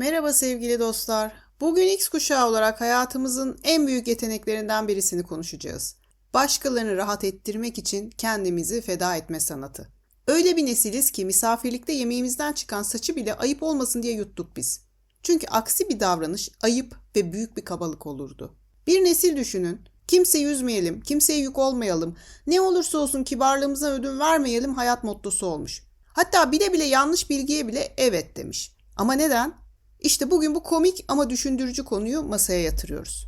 Merhaba sevgili dostlar. Bugün X kuşağı olarak hayatımızın en büyük yeteneklerinden birisini konuşacağız. Başkalarını rahat ettirmek için kendimizi feda etme sanatı. Öyle bir nesiliz ki misafirlikte yemeğimizden çıkan saçı bile ayıp olmasın diye yuttuk biz. Çünkü aksi bir davranış ayıp ve büyük bir kabalık olurdu. Bir nesil düşünün. Kimseyi üzmeyelim, kimseye yük olmayalım, ne olursa olsun kibarlığımıza ödün vermeyelim hayat mottosu olmuş. Hatta bile bile yanlış bilgiye bile evet demiş. Ama neden? İşte bugün bu komik ama düşündürücü konuyu masaya yatırıyoruz.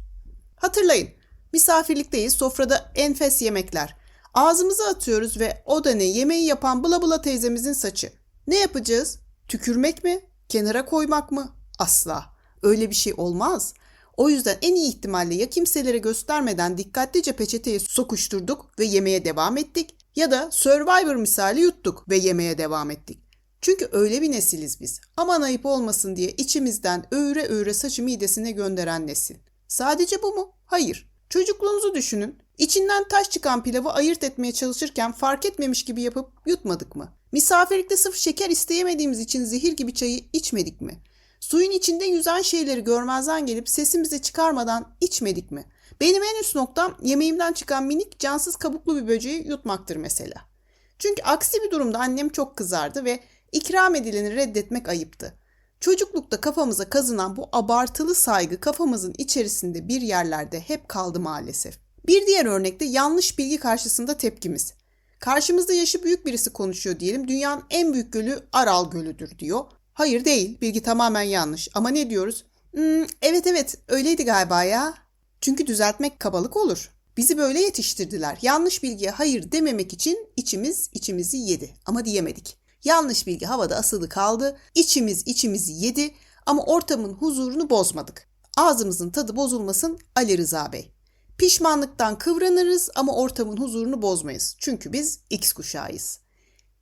Hatırlayın, misafirlikteyiz, sofrada enfes yemekler. Ağzımıza atıyoruz ve o da ne yemeği yapan bula bula teyzemizin saçı. Ne yapacağız? Tükürmek mi? Kenara koymak mı? Asla. Öyle bir şey olmaz. O yüzden en iyi ihtimalle ya kimselere göstermeden dikkatlice peçeteye sokuşturduk ve yemeye devam ettik ya da Survivor misali yuttuk ve yemeye devam ettik. Çünkü öyle bir nesiliz biz. Aman ayıp olmasın diye içimizden öğre öğre saçı midesine gönderen nesil. Sadece bu mu? Hayır. Çocukluğunuzu düşünün. İçinden taş çıkan pilavı ayırt etmeye çalışırken fark etmemiş gibi yapıp yutmadık mı? Misafirlikte sırf şeker isteyemediğimiz için zehir gibi çayı içmedik mi? Suyun içinde yüzen şeyleri görmezden gelip sesimizi çıkarmadan içmedik mi? Benim en üst noktam yemeğimden çıkan minik cansız kabuklu bir böceği yutmaktır mesela. Çünkü aksi bir durumda annem çok kızardı ve ikram edileni reddetmek ayıptı. Çocuklukta kafamıza kazınan bu abartılı saygı kafamızın içerisinde bir yerlerde hep kaldı maalesef. Bir diğer örnekte yanlış bilgi karşısında tepkimiz. Karşımızda yaşı büyük birisi konuşuyor diyelim. Dünyanın en büyük gölü Aral Gölü'dür diyor. Hayır değil. Bilgi tamamen yanlış. Ama ne diyoruz? Hmm, evet evet öyleydi galiba ya. Çünkü düzeltmek kabalık olur. Bizi böyle yetiştirdiler. Yanlış bilgiye hayır dememek için içimiz içimizi yedi. Ama diyemedik. Yanlış bilgi havada asılı kaldı. İçimiz içimizi yedi ama ortamın huzurunu bozmadık. Ağzımızın tadı bozulmasın Ali Rıza Bey. Pişmanlıktan kıvranırız ama ortamın huzurunu bozmayız. Çünkü biz X kuşağıyız.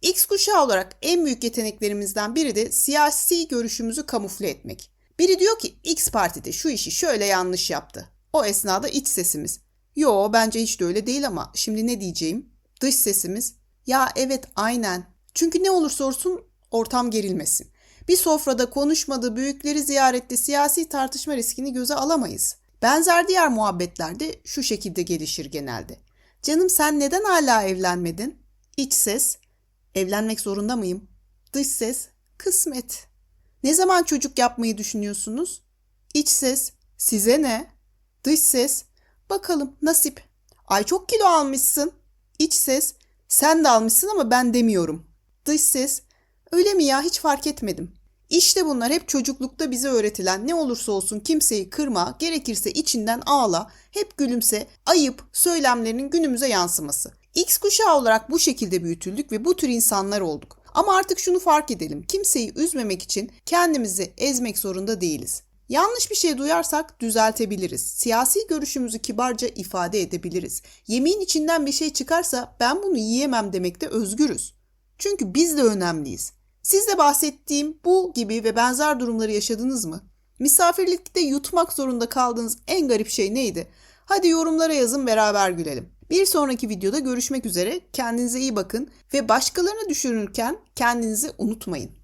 X kuşağı olarak en büyük yeteneklerimizden biri de siyasi görüşümüzü kamufle etmek. Biri diyor ki X partide şu işi şöyle yanlış yaptı. O esnada iç sesimiz. Yo bence hiç de öyle değil ama şimdi ne diyeceğim? Dış sesimiz. Ya evet aynen. Çünkü ne olursa olsun ortam gerilmesin. Bir sofrada konuşmadığı büyükleri ziyarette siyasi tartışma riskini göze alamayız. Benzer diğer muhabbetlerde şu şekilde gelişir genelde. Canım sen neden hala evlenmedin? İç ses. Evlenmek zorunda mıyım? Dış ses. Kısmet. Ne zaman çocuk yapmayı düşünüyorsunuz? İç ses. Size ne? Dış ses. Bakalım nasip. Ay çok kilo almışsın. İç ses. Sen de almışsın ama ben demiyorum. Dış ses. Öyle mi ya hiç fark etmedim. İşte bunlar hep çocuklukta bize öğretilen ne olursa olsun kimseyi kırma, gerekirse içinden ağla, hep gülümse, ayıp söylemlerinin günümüze yansıması. X kuşağı olarak bu şekilde büyütüldük ve bu tür insanlar olduk. Ama artık şunu fark edelim. Kimseyi üzmemek için kendimizi ezmek zorunda değiliz. Yanlış bir şey duyarsak düzeltebiliriz. Siyasi görüşümüzü kibarca ifade edebiliriz. Yemeğin içinden bir şey çıkarsa ben bunu yiyemem demekte özgürüz. Çünkü biz de önemliyiz. Siz de bahsettiğim bu gibi ve benzer durumları yaşadınız mı? Misafirlikte yutmak zorunda kaldığınız en garip şey neydi? Hadi yorumlara yazın beraber gülelim. Bir sonraki videoda görüşmek üzere. Kendinize iyi bakın ve başkalarını düşünürken kendinizi unutmayın.